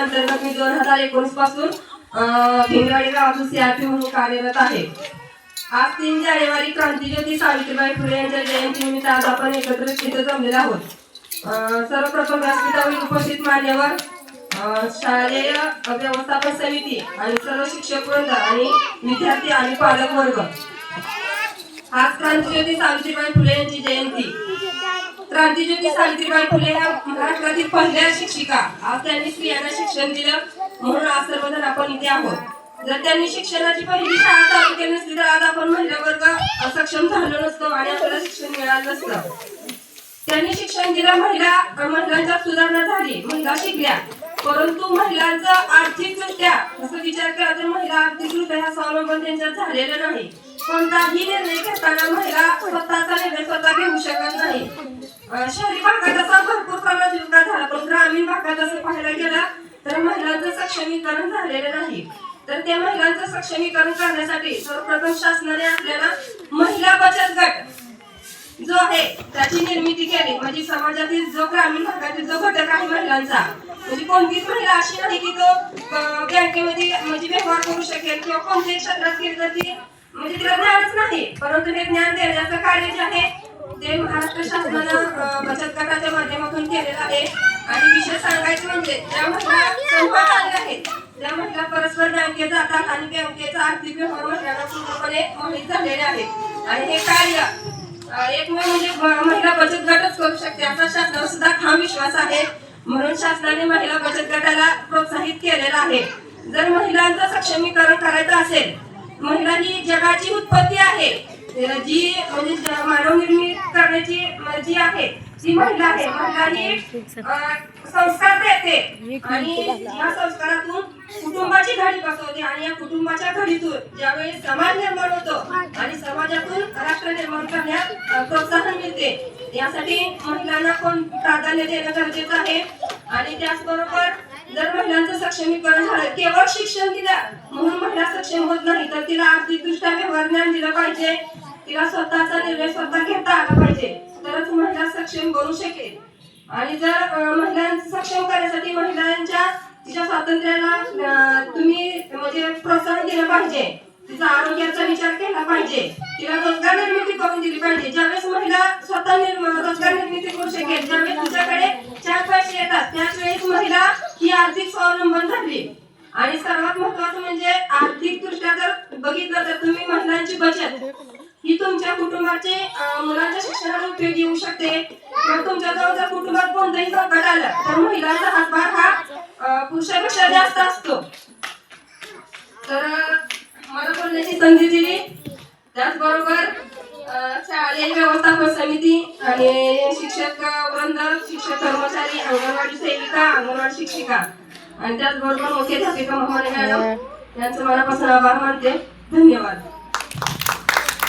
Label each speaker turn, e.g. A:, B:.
A: अंतर्गत मी दोन हजार एकोणीसपासून अं, भिंगवाडी गावातून सीआरपी म्हणून कार्यरत आहे. आज तीन जानेवारी क्रांतीज्योती सावित्रीबाई फुले यांच्या जयंतीनिमित्त आज आपण एकत्रित इथं जमलेलो आहोत. सर्वप्रथम व्यासपीठावरील उपस्थित मान्यवर शालेय व्यवस्थापन समिती आणि सर्व शिक्षक वर्ग आणि विद्यार्थी आणि पालक वर्ग आज क्रांतीज्योती सावित्रीबाई फुले यांची जयंती. क्रांतीज्योती सावित्रीबाई फुले ह्या महाराष्ट्रातील पहिल्या शिक्षिका. आज त्यांनी स्त्रियांना शिक्षण दिलं. म्हणून आज सर्वजण आपण इथे आहोत. जर त्यांनी शिक्षणाची पहिली शाळा चालू केली नसली तर आज आपण महिला वर्ग सक्षम झालो नसतो आणि आपल्याला शिक्षण मिळालं नसतं. त्यांनी शिक्षण दिलं महिला महिलांच्या सुधारणा झाली. महिला शिकल्या. परंतु महिलांचं आर्थिकदृष्ट्या असं विचार केला तर महिला आर्थिकदृष्ट्या स्वावलंबन त्यांच्यात झालेलं नाही. कोणताही निर्णय घेताना महिला स्वतःचा निर्णय स्वतः घेऊ शकत नाही. शहरी भागात असा भरपूर प्रमाणात विकास झाला. पण ग्रामीण भागात असं पाहायला गेला तर महिलांचं सक्षमीकरण झालेलं नाही. तर त्या महिलांचं सक्षमीकरण करण्यासाठी सर्वप्रथम शासनाने आपल्याला महिला बचत गट जो आहे त्याची निर्मिती केली. म्हणजे समाजातील जो ग्रामीण भागातील जो घटक आहे महिलांचा म्हणजे कोणतीच महिला अशी नाही की तो बँकेमध्ये म्हणजे व्यवहार करू शकेल किंवा कोणत्याही क्षेत्रात गेली तर ती म्हणजे तिला ज्ञानच नाही परंतु हे ज्ञान देण्याचं कार्य जे आहे ते महाराष्ट्र शासनानं बचत गटाच्या माध्यमातून केलेलं आहे. आणि विषय सांगायचं म्हणजे ज्या महिला आहेत त्या महिला परस्पर बँकेत जातात आणि बँकेचा आर्थिक व्यवहार महिलांना पूर्णपणे माहीत झालेले आहेत. आणि हे कार्य एकमेव म्हणजे महिला बचत गटच करू शकते असा शासनावर सुद्धा ठाम विश्वास आहे. म्हणून शासनाने महिला बचत गटाला प्रोत्साहित केलेलं आहे. जर महिलांचं सक्षमीकरण करायचं असेल महिला ही जगाची उत्पत्ती आहे. जी म्हणजे मानव निर्मित करण्याची जी आहे ती महिला आहे. महिला ही संस्कार देते. आणि या संस्कारातून कुटुंबाची घडी बसवते आणि या कुटुंबाच्या घडीतून ज्यावेळी समाज निर्माण होतो आणि समाजातून राष्ट्र निर्माण करण्यात प्रोत्साहन मिळते. यासाठी महिलांना कोण प्राधान्य देणं गरजेचं आहे? आणि त्याचबरोबर जर महिलांचं सक्षमीकरण झालं केवळ शिक्षण दिलं म्हणून महिला सक्षम होत नाही तर तिला आर्थिकदृष्ट्या व्यवहार ज्ञान दिलं पाहिजे. तिला स्वतःचा निर्णय स्वतः घेता आला पाहिजे. तरच महिला सक्षम बनू शकेल. आणि जर महिलांचं सक्षम करण्यासाठी महिलांच्या तिच्या स्वातंत्र्याला तुम्ही म्हणजे प्रोत्साहन दिलं पाहिजे. तिचा आरोग्याचा विचार केला पाहिजे. तिला रोजगार निर्मिती करून दिली पाहिजे ज्यावेळेस महिला स्वतः निर्म- रोजगार निर्मिती तिच्याकडे चार पैसे येतात. त्याच वेळेस महिला ही आर्थिक स्वावलंबन झाली आणि सर्वात महत्वाचं म्हणजे आर्थिक दृष्ट्या जर बघितलं तर तुम्ही महिलांची बचत. ही तुमच्या कुटुंबाचे मुलांच्या शिक्षणाला उपयोग येऊ शकते. किंवा तुमच्या जवळ जर कुटुंबात कोणतंही संकट आलं तर महिलांचा हातभार हा पुरुषापेक्षा जास्त असतो. तर मला बोलण्याची संधी दिली. त्याचबरोबर शालेय व्यवस्थापन समिती आणि शिक्षक वृंद शिक्षक कर्मचारी अंगणवाडी सेविका अंगणवाडी शिक्षिका. आणि त्याचबरोबर मुख्याध्यापिका मोहन मॅडम यांचं मनापासून आभार मानते. धन्यवाद.